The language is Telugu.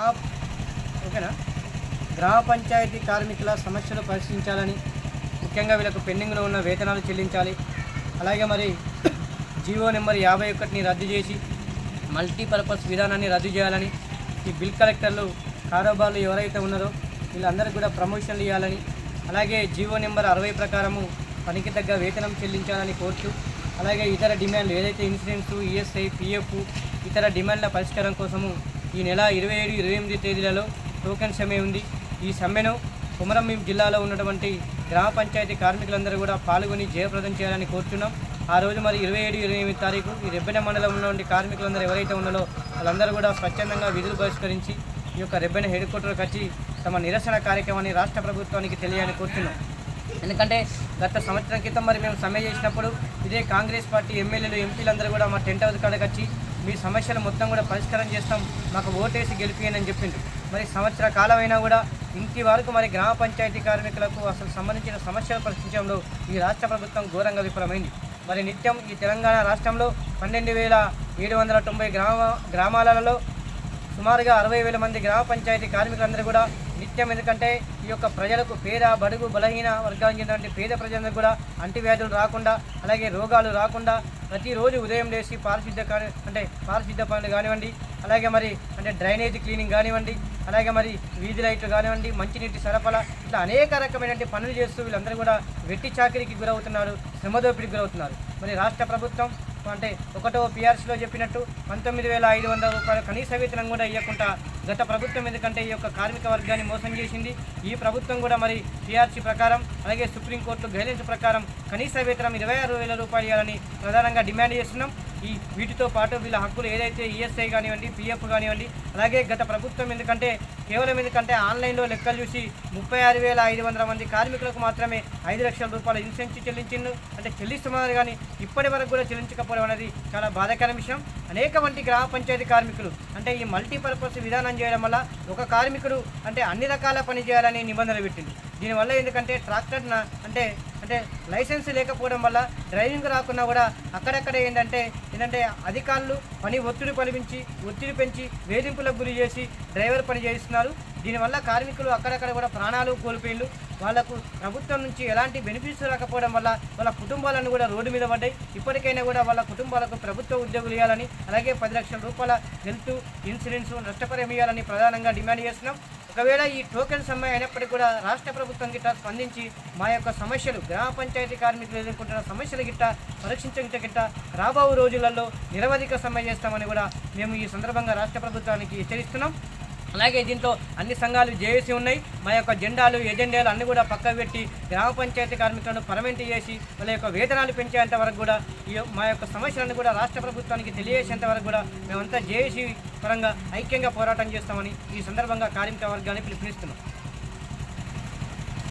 ఓకేనా? గ్రామ పంచాయతీ కార్మికుల సమస్యలు పరిశీలించాలని ముఖ్యంగా వీళ్ళకు పెండింగ్లో ఉన్న వేతనాలు చెల్లించాలి. అలాగే మరి జీవో నెంబర్ యాభై ఒకటిని రద్దు చేసి మల్టీపర్పస్ విధానాన్ని రద్దు చేయాలని ఈ బిల్ కలెక్టర్లు కారోబార్లు ఎవరైతే ఉన్నారో వీళ్ళందరికీ కూడా ప్రమోషన్లు ఇవ్వాలని అలాగే జీవో నెంబర్ అరవై ప్రకారము పనికి తగ్గ వేతనం చెల్లించాలని కోరుతూ అలాగే ఇతర డిమాండ్లు ఏదైతే ఇన్సూరెన్స్ ఈఎస్ఐ పిఎఫ్ ఇతర డిమాండ్ల పరిష్కారం కోసము ఈ నెల ఇరవై ఏడు ఇరవై ఎనిమిది తేదీలలో టోకెన్ సమ్మె ఉంది. ఈ సమ్మెను కుమరంభీం జిల్లాలో ఉన్నటువంటి గ్రామ పంచాయతీ కార్మికులందరూ కూడా పాల్గొని జయప్రదం చేయాలని కోరుతున్నాం ఆ రోజు మరి ఇరవై ఏడు ఇరవై ఎనిమిది తారీఖు ఈ రెబ్బెన మండలం ఉన్నటువంటి కార్మికులందరూ ఎవరైతే ఉన్నారో వాళ్ళందరూ కూడా స్వచ్ఛందంగా విధులు బహిష్కరించి ఈ యొక్క రెబ్బెన హెడ్ క్వార్టర్కి వచ్చి తమ నిరసన కార్యక్రమాన్ని రాష్ట్ర ప్రభుత్వానికి తెలియాలని కోరుతున్నాం ఎందుకంటే గత సంవత్సరం క్రితం మరి మేము సమ్మె చేసినప్పుడు ఇదే కాంగ్రెస్ పార్టీ ఎమ్మెల్యేలు ఎంపీలందరూ కూడా మా టెంట్ హౌస్ కాడకి వచ్చి మీ సమస్యలు మొత్తం కూడా పరిష్కారం చేస్తాం మాకు ఓటేసి గెలిపియనని చెప్పిండు మరి సంవత్సర కాలమైనా కూడా ఇంటి వరకు మరి గ్రామ పంచాయతీ కార్మికులకు అసలు సంబంధించిన సమస్యలు పరిష్కరించడంలో ఈ రాష్ట్ర ప్రభుత్వం ఘోరంగా విఫలమైంది. మరి నిత్యం ఈ తెలంగాణ రాష్ట్రంలో పన్నెండు వేల ఏడు వందల తొంభై గ్రామ గ్రామాలలో సుమారుగా అరవై వేల మంది గ్రామ పంచాయతీ కార్మికులందరూ కూడా నిత్యం ఎందుకంటే ఈ యొక్క ప్రజలకు పేద బడుగు బలహీన వర్గానికి చెందినటువంటి పేద ప్రజలందరూ కూడా అంటువ్యాధులు రాకుండా అలాగే రోగాలు రాకుండా ప్రతిరోజు ఉదయం లేచి పారిశుద్ధ కాని అంటే పారిశుద్ధ పనులు కానివ్వండి అలాగే మరి అంటే డ్రైనేజ్ క్లీనింగ్ కానివ్వండి అలాగే మరి వీధి లైట్లు కానివ్వండి మంచినీటి సరఫరా ఇట్లా అనేక రకమైనటువంటి పనులు చేస్తూ వీళ్ళందరూ కూడా వెట్టి చాకరీకి గురవుతున్నారు శ్రమదోపిడికి గురవుతున్నారు. మరి రాష్ట్ర ప్రభుత్వం అంటే ఒకటో పిఆర్సీలో చెప్పినట్టు పంతొమ్మిది వేల ఐదు వందల రూపాయల కనీస వేతనం కూడా ఇవ్వకుండా గత ప్రభుత్వం ఎందుకంటే ఈ యొక్క కార్మిక వర్గాన్ని మోసం చేసింది. ఈ ప్రభుత్వం కూడా మరి పిఆర్సీ ప్రకారం అలాగే సుప్రీంకోర్టు గైడెన్స్ ప్రకారం కనీస వేతనం ఇరవై ఆరు వేల రూపాయలు ఇవ్వాలని ప్రధానంగా డిమాండ్ చేస్తున్నాం. ఈ వీటితో పాటు వీళ్ళ హక్కులు ఏదైతే ఈఎస్ఐ కానివ్వండి పిఎఫ్ కానివ్వండి అలాగే గత ప్రభుత్వం ఎందుకంటే కేవలం ఎందుకంటే ఆన్లైన్లో లెక్కలు చూసి ముప్పై ఆరు వేల ఐదు వందల మంది కార్మికులకు మాత్రమే ఐదు లక్షల రూపాయల ఇన్సెన్స్ చెల్లించిండు అంటే చెల్లిస్తున్నారు కానీ ఇప్పటి వరకు కూడా చెల్లించకపోవడం అనేది చాలా బాధాకర విషయం. అనేక వంటి గ్రామ పంచాయతీ కార్మికులు అంటే ఈ మల్టీపర్పస్ విధానం చేయడం వల్ల ఒక కార్మికుడు అంటే అన్ని రకాల పని చేయాలని నిబంధనలు పెట్టింది దీనివల్ల ఎందుకంటే ట్రాక్టర్ అంటే అంటే లైసెన్స్ లేకపోవడం వల్ల డ్రైవింగ్ రాకున్నా కూడా అక్కడక్కడ ఏంటంటే ఏంటంటే అధికారులు పని ఒత్తిడి పలిపించి ఒత్తిడి పెంచి వేధింపులకు గురి చేసి డ్రైవర్ పని చేయిస్తున్నారు. దీనివల్ల కార్మికులు అక్కడక్కడ కూడా ప్రాణాలు కోల్పోయిళ్ళు వాళ్ళకు ప్రభుత్వం నుంచి ఎలాంటి బెనిఫిట్స్ రాకపోవడం వల్ల వాళ్ళ కుటుంబాలను కూడా రోడ్డు మీద పడ్డాయి. ఇప్పటికైనా కూడా వాళ్ళ కుటుంబాలకు ప్రభుత్వ ఉద్యోగులు ఇవ్వాలని అలాగే పది లక్షల రూపాయల హెల్త్ ఇన్సూరెన్స్ నష్టపరం ఇవ్వాలని ప్రధానంగా డిమాండ్ చేస్తున్నాం. ఒకవేళ ఈ టోకెన్ సమ్మె అయినప్పటికీ కూడా రాష్ట్ర ప్రభుత్వం గిట్ట స్పందించి మా యొక్క సమస్యలు గ్రామ పంచాయతీ కార్మికులు ఎదుర్కొంటున్న సమస్యల గిట్ట పరీక్షించగిట్ట గిట్ట రాబో రోజులలో నిరవధిక సమ్మె చేస్తామని కూడా మేము ఈ సందర్భంగా రాష్ట్ర ప్రభుత్వానికి హెచ్చరిస్తున్నాం. అలాగే దీంట్లో అన్ని సంఘాలు జేఏసీ ఉన్నాయి. మా యొక్క జెండాలు ఎజెండాలు అన్ని కూడా పక్కకు పెట్టి గ్రామ పంచాయతీ కార్మికులను పరమెంట్ చేసి వాళ్ళ యొక్క వేతనాలు పెంచేంత వరకు కూడా ఈ మా యొక్క సమస్యలను కూడా రాష్ట్ర ప్రభుత్వానికి తెలియజేసేంత వరకు కూడా మేమంతా జేఏసీ పరంగా ఐక్యంగా పోరాటం చేస్తామని ఈ సందర్భంగా కార్మిక వర్గాన్ని పిలుపునిస్తున్నాం.